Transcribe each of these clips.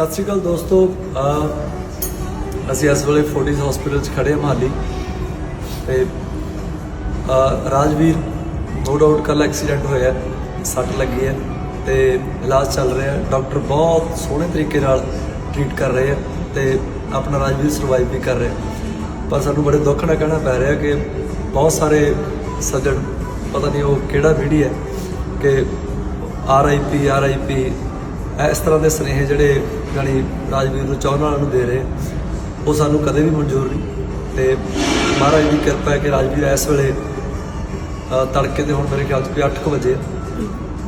ਸਤਿ ਸ਼੍ਰੀ ਅਕਾਲ ਦੋਸਤੋ। ਅਸੀਂ ਇਸ ਵੇਲੇ ਫੋਰਟਿਸ ਹਸਪੀਟਲ 'ਚ ਖੜੇ ਹਾਂ ਮਹਾਲੀ। ਤੇ ਰਾਜਵੀਰ ਨੋ ਡਾਊਟ ਕੱਲ ਐਕਸੀਡੈਂਟ ਹੋਇਆ ਸੱਟ ਲੱਗੀ ਹੈ ਤੇ ਇਲਾਜ ਚੱਲ ਰਿਹਾ ਹੈ। ਡਾਕਟਰ ਬਹੁਤ ਸੋਹਣੇ ਤਰੀਕੇ ਨਾਲ ਟ੍ਰੀਟ ਕਰ ਰਹੇ ਆ ਤੇ ਆਪਣਾ ਰਾਜਵੀਰ ਸਰਵਾਈਵ ਵੀ ਕਰ ਰਿਹਾ ਪਰ ਸਾਨੂੰ ਬੜੇ ਦੁੱਖ ਨਾਲ ਕਹਿਣਾ ਪੈ ਰਿਹਾ ਕਿ ਬਹੁਤ ਸਾਰੇ ਸੱਜਣ, ਪਤਾ ਨਹੀਂ ਉਹ ਕਿਹੜਾ ਵੀਡੀ ਹੈ ਕਿ R I P R I ਪੀ ਇਸ ਤਰ੍ਹਾਂ ਦੇ ਸੁਨੇਹੇ ਜਿਹੜੇ ਜਾਣੀ ਰਾਜਵੀਰ ਨੂੰ ਚਾਹਣ ਵਾਲਿਆਂ ਨੂੰ ਦੇ ਰਹੇ ਉਹ ਸਾਨੂੰ ਕਦੇ ਵੀ ਮਨਜ਼ੂਰ ਨਹੀਂ। ਤੇ ਮਹਾਰਾਜ ਦੀ ਕਿਰਪਾ ਹੈ ਕਿ ਰਾਜਵੀਰ ਇਸ ਵੇਲੇ ਤੜਕੇ 'ਤੇ ਹੁਣ ਮੇਰੇ ਖਿਆਲ 'ਚ ਕੋਈ 8:00 ਵਜੇ ਆ।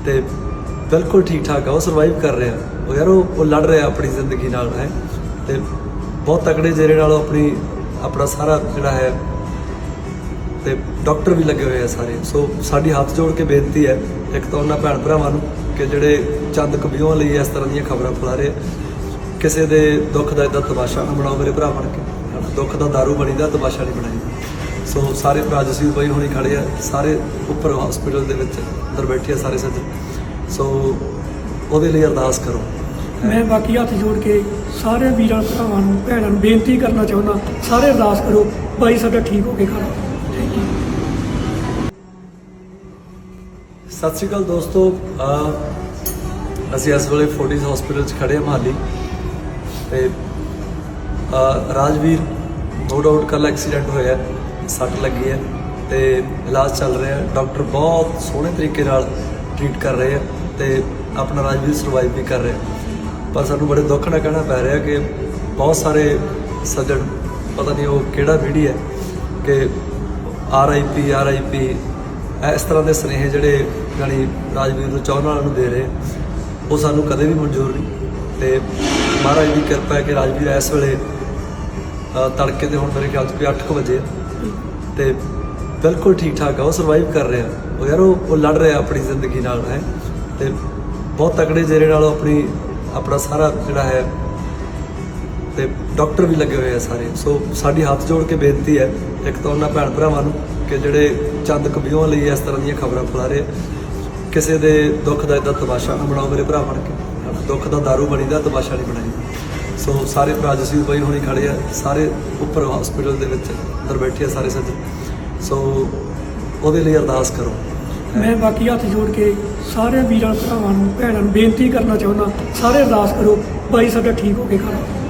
ਤੇ ਬਿਲਕੁਲ ਠੀਕ ਠਾਕ ਆ, ਉਹ ਸਰਵਾਈਵ ਕਰ ਰਿਹਾ। ਉਹ ਯਾਰ, ਉਹ ਲੜ ਰਿਹਾ ਆਪਣੀ ਜ਼ਿੰਦਗੀ ਨਾਲ, ਹੈ। ਤੇ ਬਹੁਤ ਤਕੜੇ ਜਿਹੜੇ ਨਾਲ ਆਪਣੀ, ਆਪਣਾ ਸਾਰਾ ਜਿਹੜਾ ਹੈ, ਤੇ ਡਾਕਟਰ ਵੀ ਲੱਗੇ ਹੋਏ ਆ ਸਾਰੇ। ਸੋ ਸਾਡੀ ਹੱਥ ਜੋੜ ਕੇ ਬੇਨਤੀ ਹੈ, ਇੱਕ ਤਾਂ ਉਹਨਾਂ ਭੈਣ ਭਰਾਵਾਂ ਨੂੰ ਕਿ ਜਿਹੜੇ ਚੰਦ ਕਬੀਆਂ ਲਈ ਇਸ ਤਰ੍ਹਾਂ ਦੀਆਂ ਖਬਰਾਂ ਫੈਲਾ ਰਹੇ ਕਿਸੇ ਦੇ ਦੁੱਖ ਦਾ ਇਦਾਂ ਤਮਾਸ਼ਾ ਨਾ ਬਣਾਓ ਮੇਰੇ ਭਰਾ ਬਣ ਕੇ। ਦੁੱਖ ਦਾ दारू ਬਣੀਦਾ, ਤਮਾਸ਼ਾ ਨਹੀਂ ਬਣਾਈਦਾ। ਸੋ ਸਾਰੇ ਭਰਾ ਜਸੀਰ ਬਾਈ ਹੁਣੀ ਖੜੇ ਆ, ਸਾਰੇ ਉੱਪਰ ਹਸਪੀਟਲ ਦੇ ਵਿੱਚ ਅੰਦਰ ਬੈਠੇ ਆ ਸਾਰੇ ਸੱਜਣ। ਸੋ ਉਹਦੇ ਲਈ ਅਰਦਾਸ ਕਰੋ। ਮੈਂ ਬਾਕੀ ਹੱਥ ਜੋੜ ਕੇ ਸਾਰੇ ਵੀਰਾਂ ਭਰਾਵਾਂ ਨੂੰ, ਭੈਣਾਂ ਨੂੰ ਬੇਨਤੀ ਕਰਨਾ ਚਾਹੁੰਦਾ, ਸਾਰੇ ਅਰਦਾਸ ਕਰੋ, ਬਾਈ ਸਾਡਾ ਠੀਕ ਹੋ ਕੇ ਖੜਾ। ਸਤਿ ਸ਼੍ਰੀ ਅਕਾਲ ਦੋਸਤੋ। ਅਸੀਂ ਇਸ ਵੇਲੇ ਫੋਰਟਿਸ ਹਸਪੀਟਲ 'ਚ ਖੜੇ ਹਾਂ ਮਹਾਲੀ। ਤੇ ਰਾਜਵੀਰ ਨੋ ਡਾਊਟ ਕੱਲ ਐਕਸੀਡੈਂਟ ਹੋਇਆ, ਸੱਟ ਲੱਗੀ ਹੈ ਤੇ ਇਲਾਜ ਚੱਲ ਰਿਹਾ ਡਾਕਟਰ ਬਹੁਤ ਸੋਹਣੇ ਤਰੀਕੇ ਨਾਲ ਟ੍ਰੀਟ ਕਰ ਰਹੇ ਆ ਤੇ ਆਪਣਾ ਰਾਜਵੀਰ ਸਰਵਾਈਵ ਵੀ ਕਰ ਰਿਹਾ ਪਰ ਸਾਨੂੰ ਬੜੇ ਦੁੱਖ ਨਾਲ ਕਹਿਣਾ ਪੈ ਰਿਹਾ ਕਿ ਬਹੁਤ ਸਾਰੇ ਸੱਜਣ, ਪਤਾ ਨਹੀਂ ਉਹ ਕਿਹੜਾ ਵੀਡੀ ਹੈ ਕਿ R I P R I ਪੀ ਇਸ ਤਰ੍ਹਾਂ ਦੇ ਸੁਨੇਹੇ ਜਿਹੜੇ ਜਾਣੀ ਰਾਜਵੀਰ ਨੂੰ ਚਾਹੁਣ ਵਾਲਿਆਂ ਨੂੰ ਦੇ ਰਹੇ। ਉਹ ਸਾਨੂੰ ਕਦੇ ਵੀ ਮਨਜ਼ੂਰ ਨਹੀਂ। ਤੇ ਮਹਾਰਾਜ ਦੀ ਕਿਰਪਾ ਹੈ ਕਿ ਰਾਜਵੀਰ ਇਸ ਵੇਲੇ ਤੜਕੇ ਦੇ ਹੁਣ ਮੇਰੇ ਖਿਆਲ 'ਚ ਕੋਈ 8:00 ਵਜੇ ਆ। ਤੇ ਬਿਲਕੁਲ ਠੀਕ ਠਾਕ ਆ, ਉਹ ਸਰਵਾਈਵ ਕਰ ਰਿਹਾ। ਉਹ ਯਾਰ ਉਹ ਲੜ ਰਿਹਾ ਆਪਣੀ ਜ਼ਿੰਦਗੀ ਨਾਲ, ਹੈ। ਤੇ ਬਹੁਤ ਤਕੜੇ ਜਿਹੜੇ ਨਾਲ ਉਹ ਆਪਣੀ ਆਪਣਾ ਸਾਰਾ ਜਿਹੜਾ ਹੈ, ਤੇ ਡਾਕਟਰ ਵੀ ਲੱਗੇ ਹੋਏ ਆ ਸਾਰੇ। ਸੋ ਸਾਡੀ ਹੱਥ ਜੋੜ ਕੇ ਬੇਨਤੀ ਹੈ, ਇੱਕ ਤਾਂ ਉਹਨਾਂ ਭੈਣ ਭਰਾਵਾਂ ਨੂੰ ਕਿ ਜਿਹੜੇ ਚੰਦ ਕਬੀਆਂ ਲਈ ਇਸ ਤਰ੍ਹਾਂ ਦੀਆਂ ਖਬਰਾਂ ਫੈਲਾ ਰਹੇ ਕਿਸੇ ਦੇ ਦੁੱਖ ਦਾ ਇਦਾਂ ਤਮਾਸ਼ਾ ਨਾ ਬਣਾਓ, ਮੇਰੇ ਭਰਾ ਬਣ ਕੇ ਦੁੱਖ ਦਾ दारू ਬਣੀਦਾ, ਤਮਾਸ਼ਾ ਨਹੀਂ ਬਣਾਈ ਸੋ ਸਾਰੇ ਭਰਾ ਜਸੀਰ ਬਾਈ ਹੁਣੀ ਖੜੇ ਆ, ਸਾਰੇ ਉੱਪਰ ਹਸਪੀਟਲ ਦੇ ਵਿੱਚ ਅੰਦਰ ਬੈਠੇ ਆ ਸਾਰੇ ਸੱਜਣ। ਸੋ ਉਹਦੇ ਲਈ ਅਰਦਾਸ ਕਰੋ। ਮੈਂ ਬਾਕੀ ਹੱਥ ਜੋੜ ਕੇ ਸਾਰੇ ਵੀਰਾਂ, ਭਰਾਵਾਂ ਨੂੰ, ਭੈਣਾਂ ਨੂੰ ਬੇਨਤੀ ਕਰਨਾ ਚਾਹੁੰਦਾ, ਸਾਰੇ ਅਰਦਾਸ ਕਰੋ, ਬਾਈ ਸਾਡਾ ਠੀਕ ਹੋ ਕੇ ਖੜਾ।